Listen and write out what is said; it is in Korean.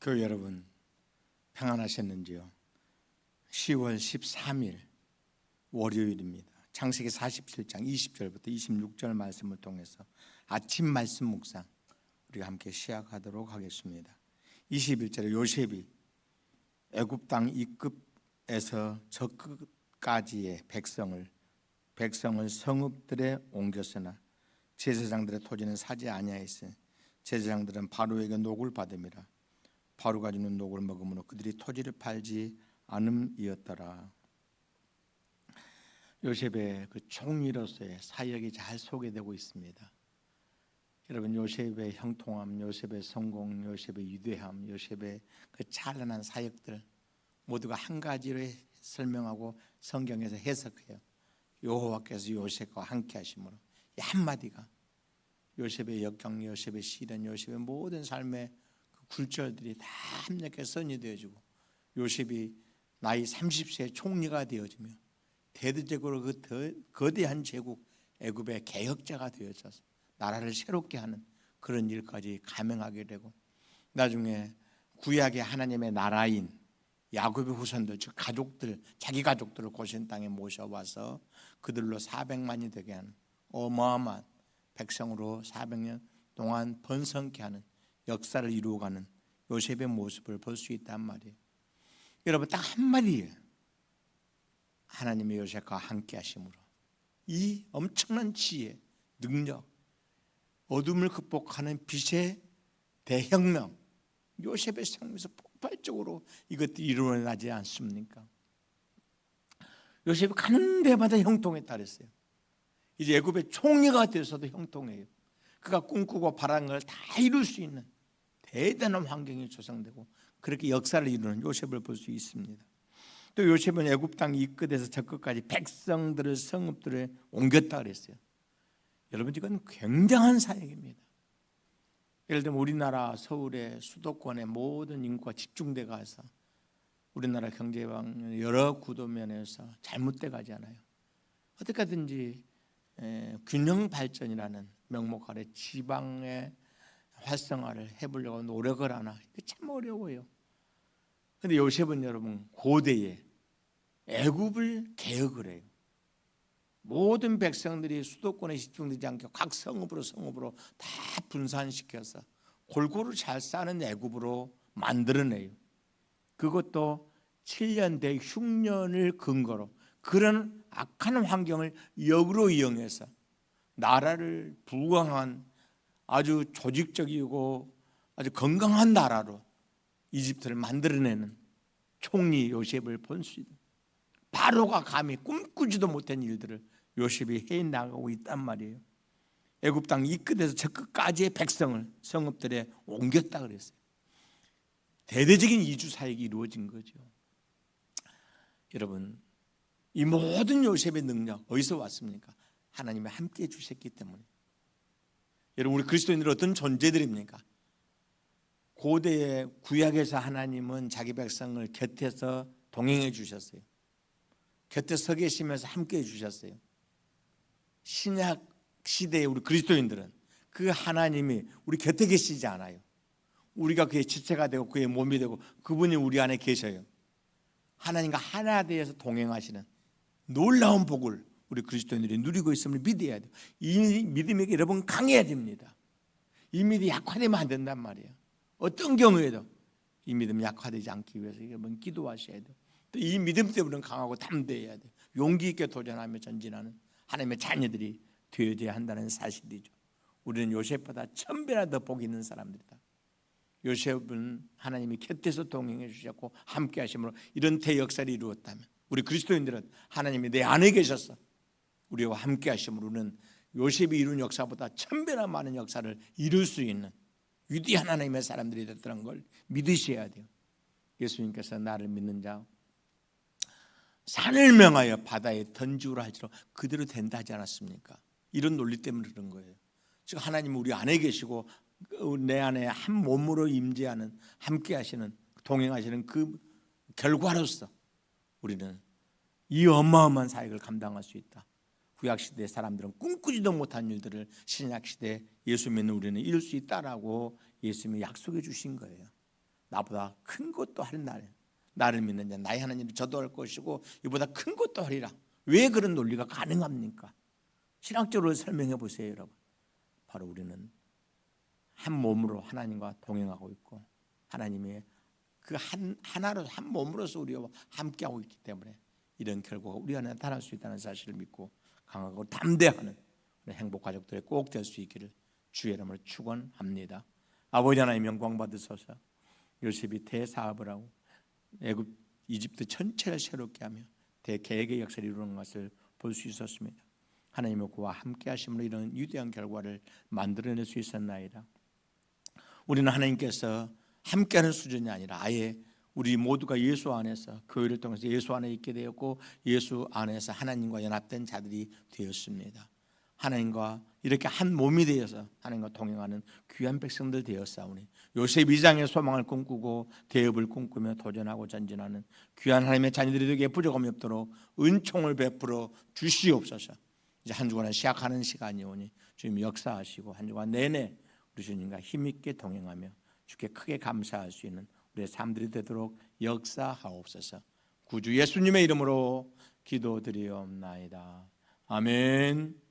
교회 여러분 평안하셨는지요? 10월 13일 월요일입니다. 창세기 47장 20절부터 26절 말씀을 통해서 아침 말씀 묵상 우리가 함께 시작하도록 하겠습니다. 21절에 요셉이 애굽 땅 이끝에서 저 끝까지의 백성을 백성을 성읍들에 옮겼으나 제사장들의 토지는 사지 아니하였으니 제사장들은 바로에게 녹을 받음이라 바로가 주는 녹을 먹음으로 그들이 토지를 팔지 않음이었더라. 요셉의 그 총리로서의 사역이 잘 소개되고 있습니다. 여러분 요셉의 형통함, 요셉의 성공, 요셉의 유대함, 요셉의 그 찬란한 사역들 모두가 한 가지로 설명하고 성경에서 해석해요. 여호와께서 요셉과 함께 하심으로 이 한마디가 요셉의 역경, 요셉의 시련, 요셉의 모든 삶의 그 굴절들이 다 함께 선이 되어지고 요셉이 나이 30세 총리가 되어지며 대대적으로 그 더, 거대한 제국 애굽의 개혁자가 되어져서 나라를 새롭게 하는 그런 일까지 감행하게 되고 나중에 구약의 하나님의 나라인 야곱의 후손들 즉 가족들 자기 가족들을 고신 땅에 모셔와서 그들로 400만이 되게 하는 어마어마한 백성으로 400년 동안 번성케 하는 역사를 이루어가는 요셉의 모습을 볼 수 있단 말이에요. 여러분 딱 한마디예요. 하나님의 요셉과 함께 하심으로 이 엄청난 지혜, 능력, 어둠을 극복하는 빛의 대혁명 요셉의 생명에서 폭발적으로 이것들이 일어나지 않습니까? 요셉이 가는 데마다 형통에 따랐어요. 이제 애굽의 총리가 돼서도 형통해요. 그가 꿈꾸고 바라는 걸다 이룰 수 있는 대단한 환경이 조성되고 그렇게 역사를 이루는 요셉을 볼 수 있습니다. 또 요셉은 애굽 땅 이끝에서 저 끝까지 백성들을 성읍들에 옮겼다 그랬어요. 여러분 이건 굉장한 사역입니다. 예를 들면 우리나라 서울의 수도권의 모든 인구가 집중돼 가서 우리나라 경제방 여러 구도면에서 잘못돼 가지 않아요. 어떻게든지 균형 발전이라는 명목 아래 지방의 활성화를 해보려고 노력을 하나 참 어려워요. 근데 요셉은 여러분 고대에 애굽을 개혁을 해요. 모든 백성들이 수도권에 집중되지 않게 각 성읍으로 성읍으로 다 분산시켜서 골고루 잘 사는 애굽으로 만들어내요. 그것도 7년 대 흉년을 근거로 그런 악한 환경을 역으로 이용해서 나라를 부강한 아주 조직적이고 아주 건강한 나라로 이집트를 만들어내는 총리 요셉을 본 수 있는 바로가 감히 꿈꾸지도 못한 일들을 요셉이 해 나가고 있단 말이에요. 애굽 땅 이 끝에서 저 끝까지의 백성을 성읍들에 옮겼다 그랬어요. 대대적인 이주 사역이 이루어진 거죠. 여러분, 이 모든 요셉의 능력 어디서 왔습니까? 하나님이 함께 주셨기 때문에. 여러분, 우리 그리스도인들 어떤 존재들입니까? 고대의 구약에서 하나님은 자기 백성을 곁에서 동행해 주셨어요. 곁에 서 계시면서 함께 해 주셨어요. 신약 시대의 우리 그리스도인들은 그 하나님이 우리 곁에 계시지 않아요. 우리가 그의 지체가 되고 그의 몸이 되고 그분이 우리 안에 계셔요. 하나님과 하나 되어서 동행하시는 놀라운 복을 우리 그리스도인들이 누리고 있음을 믿어야 돼요. 이 믿음이 여러분 강해야 됩니다. 이 믿음이 약화되면 안 된단 말이에요. 어떤 경우에도 이 믿음 약화되지 않기 위해서 여러분 기도하셔야 돼요. 또 이 믿음 때문에 강하고 담대해야 돼요. 용기 있게 도전하며 전진하는 하나님의 자녀들이 되어야 한다는 사실이죠. 우리는 요셉보다 천 배나 더 복이 있는 사람들이다. 요셉은 하나님이 곁에서 동행해 주셨고 함께 하심으로 이런 대역사를 이루었다면 우리 그리스도인들은 하나님이 내 안에 계셔서 우리와 함께 하심으로는 요셉이 이룬 역사보다 천 배나 많은 역사를 이룰 수 있는 위대한 하나님의 사람들이 됐다는 걸 믿으셔야 돼요. 예수님께서 나를 믿는 자 산을 명하여 바다에 던지우라 할지로 그대로 된다 하지 않았습니까? 이런 논리 때문에 그런 거예요. 즉 하나님 우리 안에 계시고 내 안에 한 몸으로 임재하는 함께 하시는 동행하시는 그 결과로서 우리는 이 어마어마한 사역을 감당할 수 있다. 구약 시대 사람들은 꿈꾸지도 못한 일들을 신약 시대 예수 믿는 우리는 이룰 수 있다라고 예수님이 약속해 주신 거예요. 나보다 큰 것도 하는 나를 나를 믿는 자 나의 하나님이 저도 할 것이고 이보다 큰 것도 하리라. 왜 그런 논리가 가능합니까? 신학적으로 설명해 보세요, 여러분. 바로 우리는 한 몸으로 하나님과 동행하고 있고 하나님의 그 한 하나로 한 몸으로서 우리와 함께하고 있기 때문에 이런 결과가 우리 안에 나타날 수 있다는 사실을 믿고 강하고 담대하는 행복 가족들이 꼭 될 수 있기를 주의 이름으로 축원합니다. 아버지 하나님 영광 받으소서. 요셉이 대사업을 하고 애굽 이집트 전체를 새롭게 하며 대개혁의 역사를 이루는 것을 볼 수 있었습니다. 하나님의 그와 함께 하심으로 이런 위대한 결과를 만들어낼 수 있었나이다. 우리는 하나님께서 함께하는 수준이 아니라 아예 우리 모두가 예수 안에서 교회를 통해서 예수 안에 있게 되었고 예수 안에서 하나님과 연합된 자들이 되었습니다. 하나님과 이렇게 한 몸이 되어서 하나님과 동행하는 귀한 백성들 되었사오니 요셉 이장의 소망을 꿈꾸고 대업을 꿈꾸며 도전하고 전진하는 귀한 하나님의 자녀들이 되게 부족함이 없도록 은총을 베풀어 주시옵소서. 이제 한 주간을 시작하는 시간이 오니 주님 역사하시고 한 주간 내내 우리 주님과 힘있게 동행하며 주께 크게 감사할 수 있는 우리의 삶들이 되도록 역사하옵소서. 구주 예수님의 이름으로 기도드리옵나이다. 아멘.